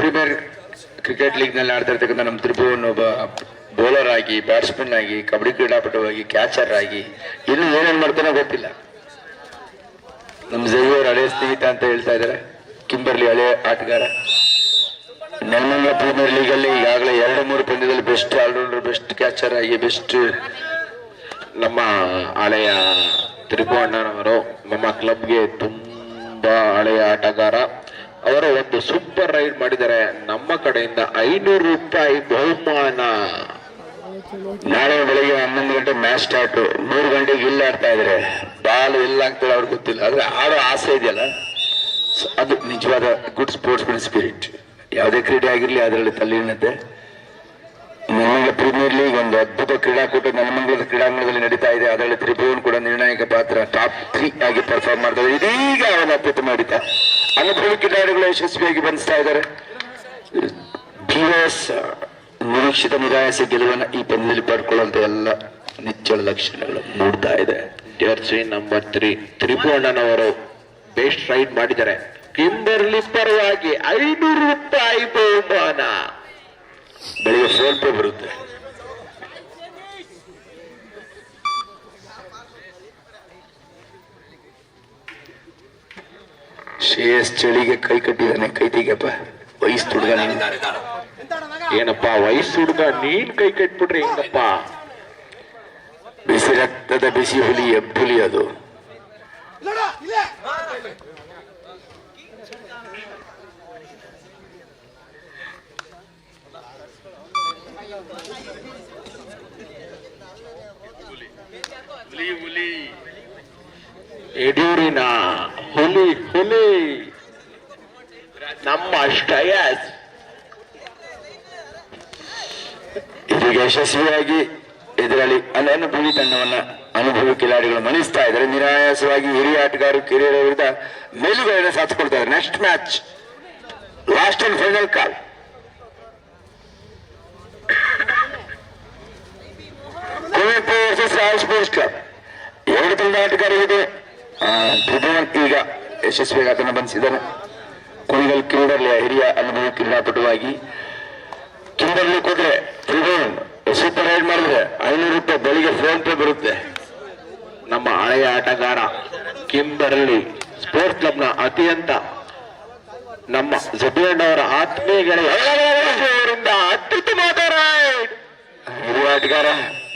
Premier cricket ಲೀಗ್ನಲ್ಲಿ ಆಡ್ತಾ ಇರ್ತಕ್ಕಂಥ ನಮ್ಮ ತ್ರಿಭುವನ್ ಒಬ್ಬ ಬೌಲರ್ ಆಗಿ ಬ್ಯಾಟ್ಸ್ಮನ್ ಆಗಿ, ಕಬಡ್ಡಿ ಕ್ರೀಡಾಪಟುವಾಗಿ ಕ್ಯಾಚರ್ ಆಗಿ, ಇನ್ನು ಏನೇನ್ ಮಾಡ್ತಾನೋ ಗೊತ್ತಿಲ್ಲ. ನಮ್ಮ ಜೈವರ್ ಹಳೆಯ ಸ್ನೇಹಿತ ಅಂತ ಹೇಳ್ತಾ ಇದ್ದಾರೆ. ಕಿಂಬರ್ಲಿ ಹಳೆಯ ಆಟಗಾರ. ನೆಲಮಂಗಲ ಪ್ರೀಮಿಯರ್ ಲೀಗ್ ಅಲ್ಲಿ ಈಗಾಗಲೇ ಎರಡು ಮೂರು ಪಂದ್ಯದಲ್ಲಿ ಬೆಸ್ಟ್ ಆಲ್ರೌಂಡರ್ ಬೆಸ್ಟ್ ಕ್ಯಾಚರ್ ಆಗಿ ಬೆಸ್ಟ್ ನಮ್ಮ ಹಳೆಯ ತ್ರಿಭುವಣ್ಣನವರು, ನಮ್ಮ ಕ್ಲಬ್ಗೆ ತುಂಬ ಹಳೆಯ ಆಟಗಾರ. ಅವರು ಒಂದು ಸೂಪರ್ ರೈಡ್ ಮಾಡಿದರೆ ನಮ್ಮ ಕಡೆಯಿಂದ ಐನೂರು ರೂಪಾಯಿ ಬಹುಮಾನ. ನಾಳೆ ಬೆಳಿಗ್ಗೆ ಹನ್ನೊಂದು ಗಂಟೆ ಮ್ಯಾಚ್ ಸ್ಟಾರ್ಟ್ ಮೂರು ಗಂಟೆಗೆ ಇಲ್ಲ ಆಡ್ತಾ ಇದ್ರೆ ಬಾಲ್ ಇಲ್ಲ ಅಂತೇಳಿ ಅವ್ರಿಗೆ ಗೊತ್ತಿಲ್ಲ. ಆದ್ರೆ ಆಡೋ ಆಸೆ ಇದೆಯಲ್ಲ? ಅದು ನಿಜವಾದ ಗುಡ್ ಸ್ಪೋರ್ಟ್ಸ್ ಸ್ಪಿರಿಟ್ ಯಾವುದೇ ಕ್ರೀಡೆ ಆಗಿರಲಿ, ಅದರಲ್ಲಿ ತಲ್ಲೀನತೆ ನೆಲಮಂಗಲ ಪ್ರೀಮಿಯರ್ ಲೀಗ್ ಒಂದು ಅದ್ಭುತ ಕ್ರೀಡಾಕೂಟ ನೆಲಮಂಗಲದ ಕ್ರೀಡಾಂಗಣದಲ್ಲಿ ನಡೀತಾ ಇದೆ. ಅದರಲ್ಲಿ ತ್ರಿಭುವನ್ ಕೂಡ ನಿರ್ಣಾಯಕ ಪಾತ್ರ ಟಾಪ್ ತ್ರೀ ಆಗಿ ಪರ್ಫಾರ್ಮ್ ಮಾಡ್ತಾರೆ. ಇದೀಗ ಅವನ ಅತ್ಯುತ್ತಮ ಹಿಡಿತ ಅನುಭವಿ ಕ್ರೀಡಾಳುಗಳು ಯಶಸ್ವಿಯಾಗಿ ಬಂಧಿಸ್ತಾ ಇದ್ದಾರೆ. ಬಿಎಸ್ ನಿರೀಕ್ಷಿತ ನಿರಾಯಸ ಗೆಲುವನ್ನ ಈ ಪಂದ್ಯದಲ್ಲಿ ಪಡ್ಕೊಳ್ಳುವಂತ ಎಲ್ಲ ನಿಚ್ಚಳ ಲಕ್ಷಣಗಳು ಮೂಡ್ತಾ ಇದೆ. ಜರ್ಸಿ ನಂಬರ್ ತ್ರೀ ತ್ರಿಭುವಣ್ಣನವರು ಬೆಸ್ಟ್ ರೈಡ್ ಮಾಡಿದ್ದಾರೆ. ಕಿಂಬರ್ಲಿ ಪರವಾಗಿ ಐನೂರು ರೂಪಾಯಿ ಬಹುಮಾನ. ಬೆಳಿಗ್ಗೆ ಸ್ವಲ್ಪ ಪೇ ಬರುತ್ತೆ. ಶ್ರೇಯಸ್ ಚಳಿಗೆ ಕೈ ಕಟ್ಟಿದಾನೆ ಕೈ ತೆಗಿಯಪ್ಪ. ವಯಸ್ಸು ಹುಡುಗ ಏನಪ್ಪ, ವಯಸ್ಸು ಹುಡುಗ ನೀನ್ ಕೈ ಕಟ್ಬಿಟ್ರೆ ಹೆಂಗಪ್ಪ? ಬಿಸಿ ರಕ್ತದ ಬಿಸಿ ಹುಲಿ ಎಬ್ಬುಲಿ ಅದು. ಯಡಿಯೂರಿನ ಹುಲಿ ಹುಲಿ ನಮ್ಮ ಶ್ರೇಯಸ್ ಇದೀಗ ಯಶಸ್ವಿಯಾಗಿ ಎದುರಾಳಿ ಅನನುಭವಿ ತಂಡವನ್ನ ಅನುಭವಿ ಕಿಲಾಡಿಗಳು ಮಣಿಸ್ತಾ ಇದ್ದಾರೆ. ನಿರಾಯಾಸವಾಗಿ ಹಿರಿಯ ಆಟಗಾರರು ಕಿರಿಯರ ವಿರುದ್ಧ ಮೇಲುಗಡೆ ಸಾಧಿಸ್ಕೊಳ್ತಾ ಇದ್ದಾರೆ next match last and final call Kuvempu versus royal sports club ಎರಡು ತಂಡ ಆಟಗಾರರಿದೆ ಆ, ತ್ರಿಭುವನ್ ಈಗ ಯಶಸ್ವಿಯಾಗಿ ಅದನ್ನು ಬಂಧಿಸಿದ್ದಾನೆ ಕುಣಿಗಲ್ ಕ್ರೀಡರ್ಲಿಯ ಹಿರಿಯ ಅನುಭವ ಕ್ರೀಡಾಪಟುವಾಗಿ ಕಿಂಬರ್ಲಿ ಕೊಟ್ರೆ ತ್ರಿಭುವನ್ ಸೂಪರ್ ರೈಡ್ ಮಾಡಿದ್ರೆ ಐನೂರು ರೂಪಾಯಿ ಬೆಳಿಗ್ಗೆ ಫೋನ್ ಪೇ ಬರುತ್ತೆ. ನಮ್ಮ ಹಳೆಯ ಆಟಗಾರ ಕಿಂಬರ್ಲಿ ಸ್ಪೋರ್ಟ್ಸ್ ಕ್ಲಬ್ನ ಅತ್ಯಂತ ನಮ್ಮ ಜಬಿಯಣ್ಣ ಅವರ ಆತ್ಮೀಯ ಗೆಳೆಯ ಅವರಿಂದ ಅತ್ಯುತ್ತಮವಾದ ಆಟಗಾರ.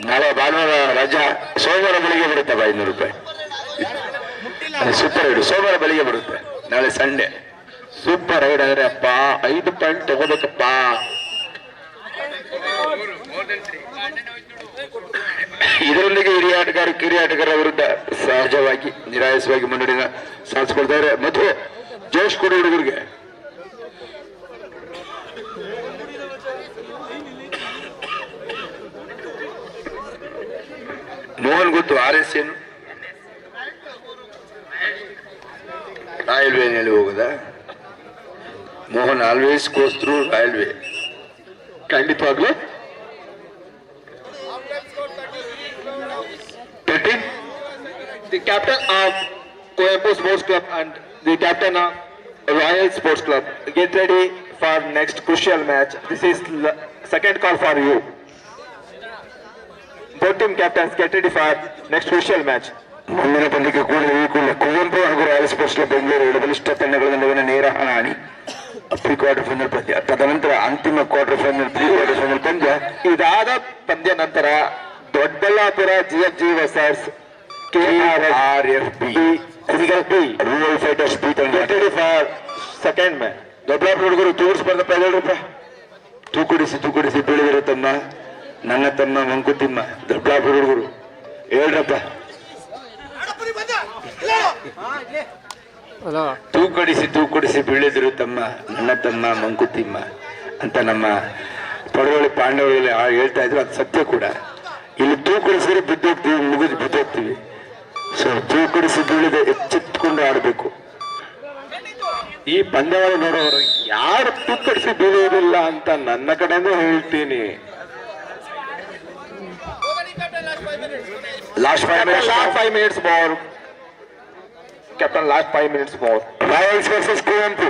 ನಾಳೆ ಭಾನುವಾರ ರಜಾ ಸೋಮವಾರ ಬೆಳಿಗ್ಗೆ ಬರುತ್ತೆ ಐನೂರು ರೂಪಾಯಿ. ಸೂಪರ್ ರೈಡ್ ಸೋಮವಾರ ಬೆಳಿಗ್ಗೆ ಬರುತ್ತೆ. ನಾಳೆ ಸಂಡೆ. ಸೂಪರ್ ರೈಡ್ ಅಂದ್ರೆ ಅಪ್ಪ, ಐದು ಪಾಯಿಂಟ್ ತಗೋಬೇಕಪ್ಪ. ಇದರೊಂದಿಗೆ ಹಿರಿಯ ಆಟಗಾರ, ಕಿರಿಯ ಆಟಗಾರರ ವಿರುದ್ಧ ಸಹಜವಾಗಿ, ನಿರಾಯಸವಾಗಿ ಮುನ್ನಡಿನ ಸಾಧಿಸಿಕೊಳ್ತಾರೆ ಮಧು, ಜೋಶ್ ಕೊಡಿ ಹುಡುಗರಿಗೆ. ಮೋಹನ್ ಗೊತ್ತು ಆರ್ ಎಸ್ ಏನು ರಾಯಲ್ ವೇನಲ್ಲಿ ಹೋಗುದಾ Mohan always goes through Royal Way ಖಂಡಿತವಾಗ್ಲೂ thirteen the captain of Coimbo Sports Club and the captain of Royal Sports Club. Get ready for next crucial match. This is l- second call for you. Both team captains get ready for next crucial match. ಮುಂದಿನ ಪಂದ್ಯಕ್ಕೆ ಕೂಡ ಈ ಕೂಡ ಕುವೆಂಪು ಹಾಗೂ royal sports club Bengaluru ಎರಡು ಬಲಿಷ್ಠ ತಂಡಗಳ ನಡುವಿನ ನೇರ ಹಣಾಣಿ ಪ್ರೀ ಕ್ವಾರ್ಟರ್ ಫೈನಲ್ ಪಂದ್ಯ. ತದನಂತರ ಅಂತಿಮ quarter final pre quarter final ಪಂದ್ಯ ಇದಾದ ಪಂದ್ಯ ನಂತರ Doddaballapura G versus R F B rural fighters B ತಂಡ ಫಾರ್ ಸೆಕೆಂಡ್ ಮ್ಯಾನ್. ದೊಡ್ಡಬಳ್ಳಾಪುರ ಹುಡುಗರು ತೂರ್ಸ್ ಬಂದಪ್ಪ ಹೇಳ್ರಪ್ಪ ತೂಕುಡಿಸಿ ತೂಕುಡಿಸಿ ಬೀಳಿದಿರೋ ತಮ್ಮ ನನ್ನ ತಮ್ಮ ಮಂಕುತಿಮ್ಮ ದೊಡ್ಡಬಳ್ಳಾಪುರ ಹುಡುಗರು. ಹೇಳ್ರಪ್ಪ. ತೂಕಡಿಸಿ ತೂಕಡಿಸಿ ಬೀಳಿದ್ರು ತಮ್ಮ ನನ್ನ ತಮ್ಮ ಮಂಕುತಿಮ್ಮ ಅಂತ ನಮ್ಮ ಪಡವಳಿ ಪಾಂಡವಳಿ ಹೇಳ್ತಾ ಇದ್ರು. ಅದು ಸತ್ಯ ಕೂಡ. ಇಲ್ಲಿ ತೂಕಡಿಸಿದ್ರೆ ಬಿದ್ದೋಗ್ತೀವಿ, ಮುಗಿದು ಬಿದ್ದೋಗ್ತೀವಿ. ಸೊ ತೂಕಡಿಸಿ ಬೀಳಿದ ಎಚ್ಚೆತ್ಕೊಂಡು ಆಡಬೇಕು. ಈ ಪಂದ್ಯವನ್ನು ನೋಡೋರು, ಯಾರು ತೂಕಡಿಸಿ ಬೀಳೋದಿಲ್ಲ ಅಂತ ನನ್ನ ಕಡೆಯಿಂದ ಹೇಳ್ತೀನಿ. Last five minutes. last five minutes more. Captain, last five minutes versus Kuvempu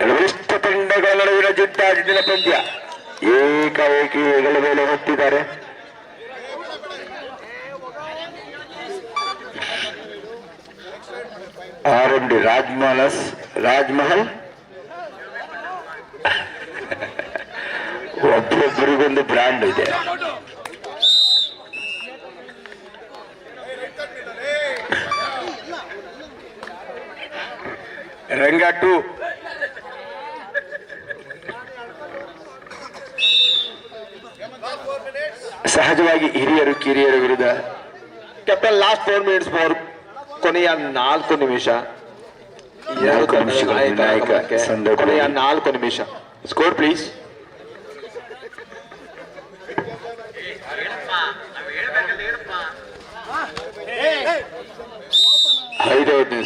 ಎರಡು ಬಲಿಷ್ಠ ತಂಡ ತಂಡಗಳ ನಡುವಿನ ಜಿದ್ದಾಜಿದ್ದಿನ ಪಂದ್ಯ. ಏಕಾಏಕಿ ಹೆಗಲ ಮೇಲೆ ಹೊತ್ತಿದ್ದಾರೆ. R M D ರಾಜ್ಮಾನಸ್ Rajmahal. ಒಬ್ಬೊಬ್ಬರಿಗೊಂದು ಬ್ರ್ಯಾಂಡ್ ಇದೆ. ರಂಗ ಟು. ಸಹಜವಾಗಿ ಹಿರಿಯರು ಕಿರಿಯರ ವಿರುದ್ಧ. Captain last four minutes four ಕೊನೆಯ ನಾಲ್ಕು ನಿಮಿಷ. ಕೊನೆಯ ನಾಲ್ಕು ನಿಮಿಷ. ಸ್ಕೋರ್ ಪ್ಲೀಸ್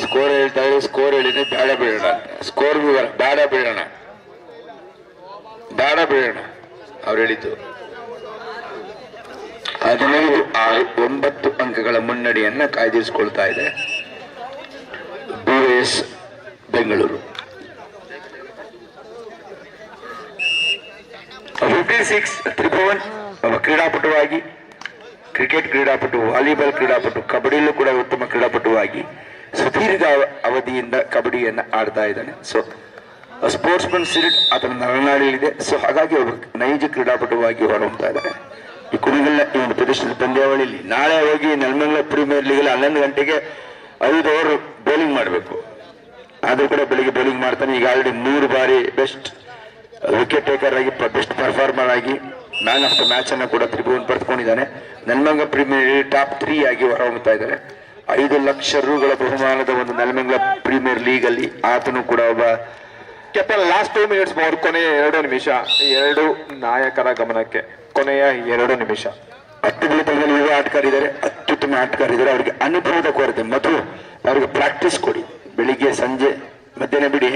ಸ್ಕೋರ್ ಹೇಳ್ತಾ ಇದ್ರೆ ಸ್ಕೋರ್ ಹೇಳಿದ್ರೆ ಬೇಡ ಬೀಳೋಣ ಸ್ಕೋರ್ ವಿವರ ಬೇಡ ಬೀಳೋಣ ಬೇಡ ಬೀಳೋಣ ಅವ್ರು ಹೇಳಿದ್ದು. ಹದಿನೈದು ಒಂಬತ್ತು ಅಂಕಗಳ ಮುನ್ನಡೆಯನ್ನ ಕಾಯ್ದಿರಿಸಿಕೊಳ್ತಾ ಇದೆ BS Bengaluru. Fifty six Tribhuvan ಕ್ರೀಡಾಪಟುವಾಗಿ cricket ಕ್ರೀಡಾಪಟು ವಾಲಿಬಾಲ್ ಕ್ರೀಡಾಪಟು ಕಬಡ್ಡಿಯಲ್ಲೂ ಕೂಡ ಉತ್ತಮ ಕ್ರೀಡಾಪಟುವಾಗಿ ಸುದೀರ್ಘ ಅವ- ಅವಧಿಯಿಂದ ಕಬಡ್ಡಿಯನ್ನು ಆಡ್ತಾ ಇದ್ದಾನೆ. ಸೊ ಸ್ಪೋರ್ಟ್ಸ್ ಮನ್ ಸಿರಿಟ್ ಆತನ ನರನಾಡಿಯಲ್ಲಿದೆ. ಸೊ ಹಾಗಾಗಿ ಅವರು ನೈಜ ಕ್ರೀಡಾಪಟುವಾಗಿ ಹೊರಹೊಮ್ತಾ ಇದ್ದಾನೆ. ಈ ಕುಣಿಗಲ್ಲ ಒಂದು ಪ್ರದೇಶದ ಪಂದ್ಯಾವಳಿಯಲ್ಲಿ ನಾಳೆ ಹೋಗಿ ನೆಲಮಂಗಲ ಪ್ರೀಮಿಯರ್ ಲೀಗ್ ಹನ್ನೊಂದು ಗಂಟೆಗೆ ಐದು ಓವರ್ ಬೌಲಿಂಗ್ ಮಾಡಬೇಕು. ಆದ್ರೂ ಕೂಡ ಬೆಳಿಗ್ಗೆ ಬೌಲಿಂಗ್ ಮಾಡ್ತಾನೆ. ಈಗ ಆಲ್ರೆಡಿ ಮೂರು ಬಾರಿ ಬೆಸ್ಟ್ ವಿಕೆಟ್ ಟೇಕರ್ ಆಗಿ ಬೆಸ್ಟ್ ಪರ್ಫಾರ್ಮರ್ ಆಗಿ ಮ್ಯಾನ್ ಆಫ್ ದ ಮ್ಯಾಚ್ ಅನ್ನು ಕೂಡ ತ್ರಿಭುವನ್ ಪಡೆದುಕೊಂಡಿದ್ದಾನೆ. ನೆಲಮಂಗ ಪ್ರೀಮಿಯರ್ ಟಾಪ್ ತ್ರೀ ಆಗಿ ಹೊರಹೊಮ್ಮುತ್ತಾ ಇದ್ದಾರೆ ಐದು ಲಕ್ಷ ರೂಗಳ ಬಹುಮಾನದ ಒಂದು ನೆಲಮಂಗಲ ಪ್ರೀಮಿಯರ್ ಲೀಗ್ ಅಲ್ಲಿ ಆತನು ಕೂಡ ಒಬ್ಬ ಕೆಪ್ಟನ್ ಲಾಸ್ಟ್ ಟೂ ಮಿನಿಟ್ಸ್ ಮೂರು ಕೊನೆಯ ಎರಡು ನಿಮಿಷ. ಎರಡು ನಾಯಕರ ಗಮನಕ್ಕೆ ಕೊನೆಯ ಎರಡು ನಿಮಿಷ. ಹತ್ತು ತಂಡದಲ್ಲಿ ಯುವ ಆಟಗಾರ ಇದ್ದಾರೆ ಅತ್ಯುತ್ತಮ ಆಟಗಾರ ಇದ್ದಾರೆ ಅವರಿಗೆ ಅನುಭವದ ಕೊರತೆ. ಮತ್ತು ಅವರಿಗೆ ಪ್ರಾಕ್ಟೀಸ್ ಕೊಡಿ. ಬೆಳಿಗ್ಗೆ, ಸಂಜೆ, ಮಧ್ಯಾಹ್ನ ಬಿಡಿ.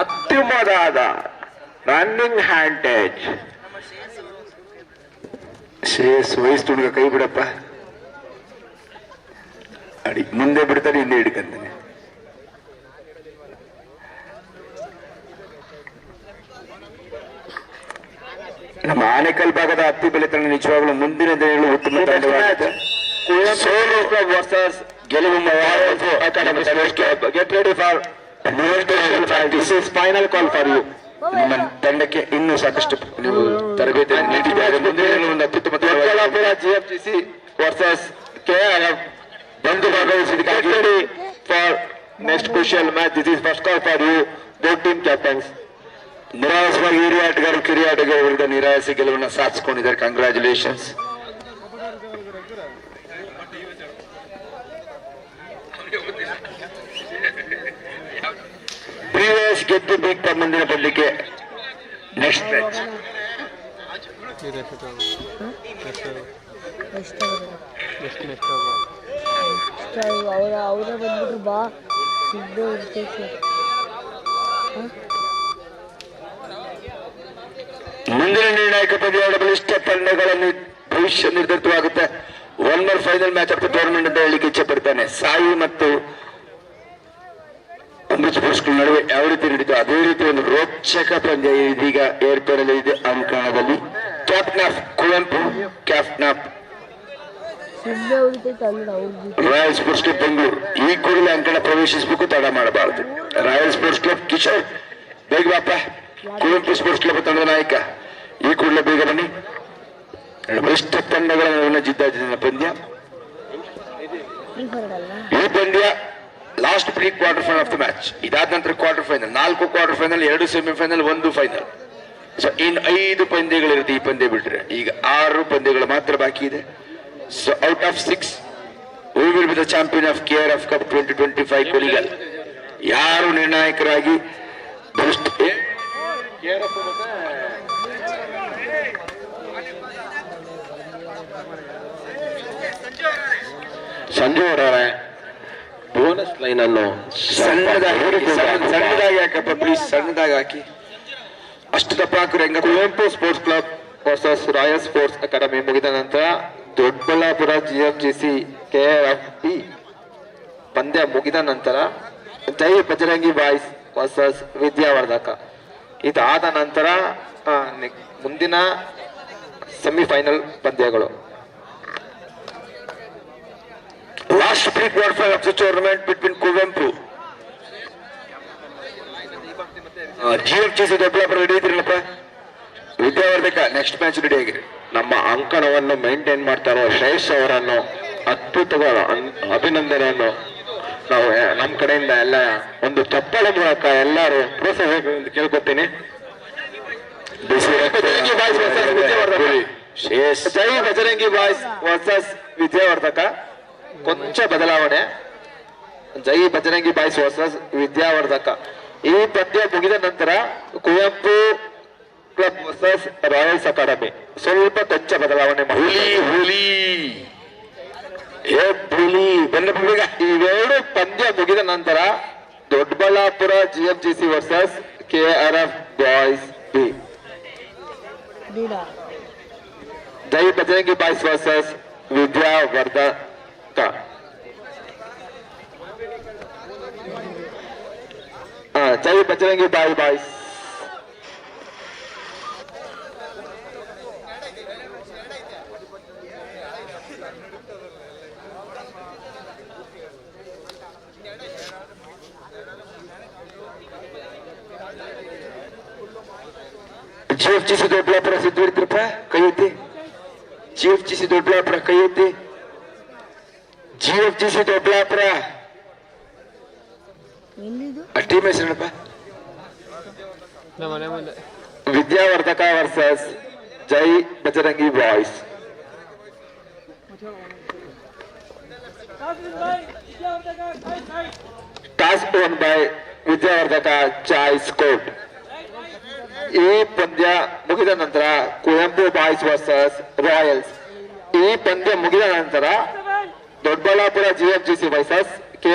ಅತ್ಯುಮದಾದ ರನ್ನಿಂಗ್ ಹ್ಯಾಂಡೇಜ್ ಶ್ರೇಯಸ್ ವಹಿಸ್ತು ಕೈ ಬಿಡಪ್ಪ. ಅಡಿ ಮುಂದೆ ಬಿಡ್ತಾನೆ ಹಿಂದೆ ಹಿಡ್ಕಂತಾನೆ. ನಮ್ಮ ಆನೆಕಲ್ ಭಾಗದ ಹತ್ತಿ ಬೆಲೆ ತಂಡ ನಿಜವಾಗ್ಲೂ ಮುಂದಿನ ದಿನಗಳು ಉತ್ತಮ ಸೋಲು ವರ್ಸಸ್ ಗೆಲುವು get ready for this is final call for you ನಿಮ್ಮ ತಂಡಕ್ಕೆ ಇನ್ನೂ ಸಾಕಷ್ಟು ನೀವು ತರಬೇತಿ ನೀಡಿದ್ದಾರೆ ಮುಂದೆ ಒಂದು ಅತ್ಯುತ್ತಮ ದೊಡ್ಡಬಳ್ಳಾಪುರ ಜಿಎಫ್ಟಿಸಿ ವರ್ಸಸ್ ಕೆಆರ್ಎಫ್ ಬಂದು ಭಾಗವಹಿಸಿದ್ದಕ್ಕಾಗಿ ready for next crucial match this is first call for you both team captains ನಿರಾಸವಾಗಿ ಹಿರಿಯ ಆಟಗಾರರು ಕಿರಿಯ ಆಟಗಾರರ ವಿರುದ್ಧ ನಿರಾಸೆ ಗೆಲುವನ್ನು ಸಾಧಿಸಿಕೊಂಡಿದ್ದಾರೆ. ಕಂಗ್ರ್ಯಾಚುಲೇಷನ್ಸ್ ಪ್ರೀವಿಯಸ್ ಗೆದ್ದು ಬಿಗ್ ಮುಂದಿನ ಪಂದ್ಯಕ್ಕೆ ನೆಕ್ಸ್ಟ್ ಮ್ಯಾಚ್ ಅವರ ಅವರೇ ಬಂದ್ಬಿಟ್ರು ಬಾ. ಸಿದ್ಧೆ ಇರ್ತೈತೆ ಮುಂದಿನ ನಿರ್ಣಾಯಕ ಪಂದ್ಯಗಳ ಬಲಿಷ್ಠ ಪಂದ್ಯಗಳನ್ನು ಭವಿಷ್ಯ ನಿರ್ಧರಿತವಾಗುತ್ತೆ. One more final match of the tournament ಅಂತ ಹೇಳಿಕ್ಕೆ ಇಚ್ಛೆ ಪಡ್ತಾನೆ. ಸಾಯಿ ಮತ್ತು ಅಮೃತ್ ಸ್ಪೋರ್ಟ್ಸ್ಗಳ ನಡುವೆ ಯಾವ ರೀತಿ ನಡೀತು ಅದೇ ರೀತಿ ಒಂದು ರೋಚಕ ಪಂದ್ಯ ಇದೀಗ ಏರ್ಪಡಲಿದೆ ಅಂಕಣದಲ್ಲಿ captain Kuvempu captain royal sports club Bengaluru. ಈ ಕೂಡಲೇ ಅಂಕಣ ಪ್ರವೇಶಿಸಬೇಕು, ತಡ ಮಾಡಬಾರದು. ರಾಯಲ್ ಸ್ಪೋರ್ಟ್ಸ್ ಕ್ಲಬ್ ಕಿಶೋರ್, ಬೇಗ ಬಾಪ ಕುವೆಂಪು ಸ್ಪೋರ್ಟ್ಸ್ ಕ್ಲಬ್ ತಂಡದ ನಾಯಕ. ಈ ಕೂಡಲೇ ಬೇಗ ಬನ್ನಿ. ಬಲಿಷ್ಠ ತಂಡಗಳ ನಡುವಿನ ಪಂದ್ಯ. ಈ ಪಂದ್ಯ last pre quarter final of the match ಇದಾದ ನಂತರ ಕ್ವಾರ್ಟರ್ ಫೈನಲ್ ನಾಲ್ಕು ಕ್ವಾರ್ಟರ್ ಫೈನಲ್ ಎರಡು ಸೆಮಿಫೈನಲ್ ಒಂದು ಫೈನಲ್ ಸೊ ಇನ್ ಐದು ಪಂದ್ಯಗಳಿರುತ್ತೆ ಈ ಪಂದ್ಯ ಬಿಟ್ರೆ ಈಗ ಆರು ಪಂದ್ಯಗಳು ಮಾತ್ರ ಬಾಕಿ ಇದೆ. So out of six we will be the champion of care of cup twenty twenty five ಕೊಲಿಗಲ್ ಯಾರು ನಿರ್ಣಾಯಕರಾಗಿ ಏ- ಸಂಜೆ ಅವರವರೇ ಬೋನಸ್ ಲೈನ್ ಅನ್ನು ಸಣ್ಣದಾಗಿ ಸಣ್ಣ- ಸಣ್ಣದಾಗಿ ಹಾಕಪ್ಪ ಪ್ಲೀಸ್ ಸಣ್ಣದಾಗಿ ಹಾಕಿ. ಅಷ್ಟು ದಪ್ಪ ರಂಗ Kuvempu sports club versus royal sports academy ಮುಗಿದ ನಂತರ ದೊಡ್ಡಬಳ್ಳಾಪುರ ಜಿಎಂಜಿಸಿ ಕೆಆರ್ಎಫ್ ಪಿ ಪಂದ್ಯ ಮುಗಿದ ನಂತರ ಜೈ ಬಜರಂಗಿ ಬಾಯ್ಸ್ ವರ್ಸಸ್ ವಿದ್ಯಾವರ್ಧಕ. ಇದಾದ ನಂತರ ಮುಂದಿನ ಸೆಮಿಫೈನಲ್ ಪಂದ್ಯಗಳು. Last pre quarter of tournament between Kuvempu G G C Doddaballapura ready ಇದ್ರಲ್ಲಪ್ಪ Vidyavardhaka next match ready ಆಗಿರಿ ನಮ್ಮ ಅಂಕಣವನ್ನು ಮೇಂಟೈನ್ ಮಾಡ್ತಾ ಇರೋ ಶ್ರೇಯಸ್ ಅವರನ್ನು ಅದ್ಭುತವಾದ ಅಭಿನಂದನೆಯನ್ನು ನಾವು ಎ- ನಮ್ಮ ಕಡೆಯಿಂದ ಎಲ್ಲ ಒಂದು ಚಪ್ಪಾಳೆ ಮೂಲಕ ಎಲ್ಲರೂ ಪ್ರೋತ್ಸಾಹ ಎಂದು ಕೇಳ್ಕೊತೀನಿ. Jai Bajarangi boys versus Vidyavardhaka. ಕೊಂಚ ಬದಲಾವಣೆ. Jai Bajarangi boys versus Vidyavardhaka. ಈ ಪಂದ್ಯ ಮುಗಿದ ನಂತರ Kuvempu club versus royals academy ಸ್ವಲ್ಪ ಕೊಂಚ ಬದಲಾವಣೆ ಹುಲಿ ಹುಲಿ. ಏ ಹುಲಿ ಬಂದಪ್ಪ ಬೇಗ ಇವೆರಡು ಪಂದ್ಯ ಮುಗಿದ ನಂತರ Doddaballapura GFGC versus K R F boys B. Jai Bajrangi boys versus Vidyavardhaka ಆ, Jai Bajrangi boy boys G F T C Doddaballapura Siddu ಹಿಡಿದ್ರಪ್ಪ ಕೈ ಎತ್ತಿ G F T C Doddaballapura ಕೈ ಎತ್ತಿ G F T C Doddaballapura ಎಲ್ಲಿದು ಆ team ಹೆಸರೇನಪ್ಪ Vidyavardhaka versus Jai Bajrangi boys. Toss won by Vidyavardhaka choice court ಈ ಪಂದ್ಯ ಮುಗಿದ ನಂತರ Kuvempu boys versus Royals. ಈ ಪಂದ್ಯ ಮುಗಿದ ನಂತರ Doddaballapura GFGC versus K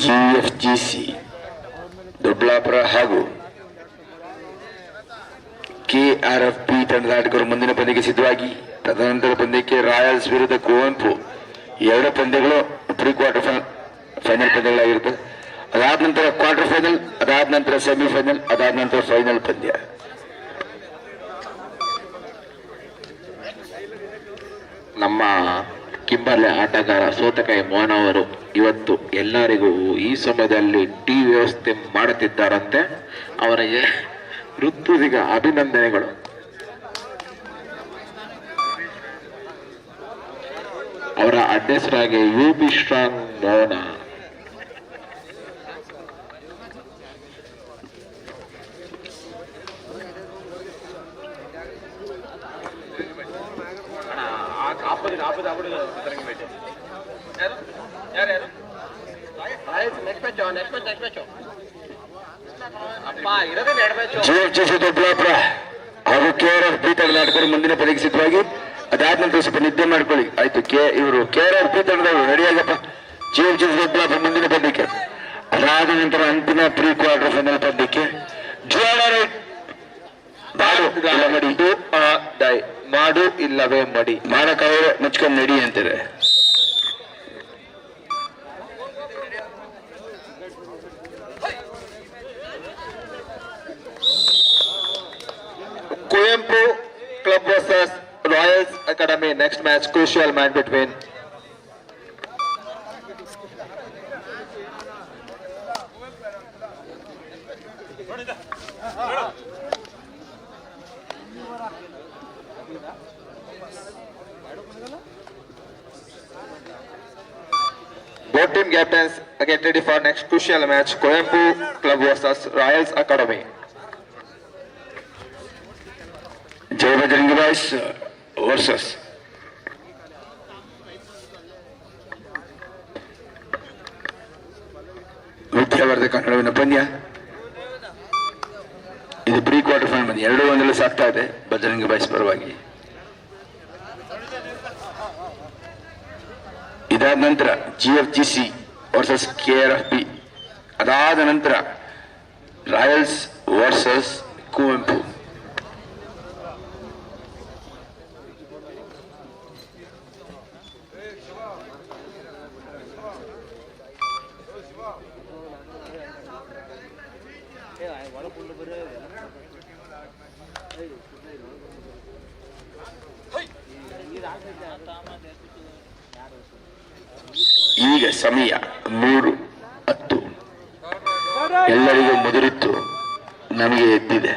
G F G C Doddaballapura ಹಾಗೂ ಕೆ ಆರ್ ಎಫ್ ಪಿ ತಂಡದ ಆಟಗಾರರು ಮುಂದಿನ ಪಂದ್ಯಕ್ಕೆ ಸಿದ್ಧವಾಗಿ ತದನಂತರ ಪಂದ್ಯಕ್ಕೆ ರಾಯಲ್ಸ್ ವಿರುದ್ಧ ಕುವೆಂಪು ಎರಡು ಪಂದ್ಯಗಳು ಪ್ರೀ ಕ್ವಾರ್ಟರ್ ಫೈನಲ್ ಪಂದ್ಯಗಳಾಗಿರ್ತದೆ ಅದಾದ ನಂತರ ಕ್ವಾರ್ಟರ್ ಫೈನಲ್ ಅದಾದ ನಂತರ ಸೆಮಿಫೈನಲ್ ಅದಾದ ನಂತರ ಫೈನಲ್ ಪಂದ್ಯ ನಮ್ಮ ಕಿಂಬರ್ಲೆ ಆಟಗಾರ ಸೋತಕೈ ಮೋಹನ್ ಅವರು ಇವತ್ತು ಎಲ್ಲರಿಗೂ ಈ ಸಮಯದಲ್ಲಿ ಟೀ ವ್ಯವಸ್ಥೆ ಮಾಡುತ್ತಿದ್ದಾರಂತೆ. ಅವರಿಗೆ ಋತುವಿಗ ಅಭಿನಂದನೆಗಳು. ಅವರ ಅಧ್ಯಕ್ಷರಾಗಿ U B strong Mohana ji Doddaballapura ಹಾಗೂ ಕೆ ಆರ್ ಎಫ್ ಬಿ ತಂಡದ ಮುಂದಿನ ಪರೀಕ್ಷಿತವಾಗಿ ಸಿದ್ಧವಾಗಿ ಅದಾದ ನಂತರ ಸ್ವಲ್ಪ ನಿದ್ದೆ ಮಾಡ್ಕೊಳ್ಳಿ. ಆಯ್ತು ಕೆ ಇವರು ಕೆ ಆರ್ ಎಫ್ ಬಿ ತಂಡದವರು ರೆಡಿಯಾಗಪ್ಪ chief justice G C Doddaballapura ಮುಂದಿನ ಪದ್ಯಕ್ಕೆ. ಅದಾದ ನಂತರ ಅಂತಿಮ ಪ್ರೀ ಕ್ವಾರ್ಟರ್ ಫೈನಲ್ ಪದ್ಯಕ್ಕೆ. ಜೋಳರ ಮಾಡು ಇಲ್ಲ ಮಡಿ. ಮಾಡು ಇಲ್ಲವೇ ಮಡಿ. ಮಾಡಕ್ಕಾಗ ಮುಚ್ಕೊಂಡು ನಡಿ ಅಂತಾರೆ Kuvempu club versus Royals academy next match crucial match between Both team captains get ready for next crucial match. Coimbu Club versus Royals Academy. Boys versus Vidyavardhaka ನಡುವಿನ ಪಂದ್ಯ. ಇದು ಪ್ರೀ ಕ್ವಾರ್ಟರ್ ಫೈನಲ್ ಪಂದ್ಯ ಎರಡು ಒಂದರಲ್ಲಿ ಸಾಕ್ತಾ ಇದೆ. ಬಜರಂಗಿ ಬಾಯ್ಸ್ ಪರವಾಗಿ. ಇದಾದ ನಂತರ G F G C versus K R F P ಅದಾದ ನಂತರ ರಾಯಲ್ಸ್ ವರ್ಸಸ್ ಕುವೆಂಪು ಈಗ ಸಮಯ ಮೂರು ಹತ್ತು. ಎಲ್ಲರಿಗೂ ಮುದುರಿತ್ತು ನಮಗೆ ಎದ್ದಿದೆ.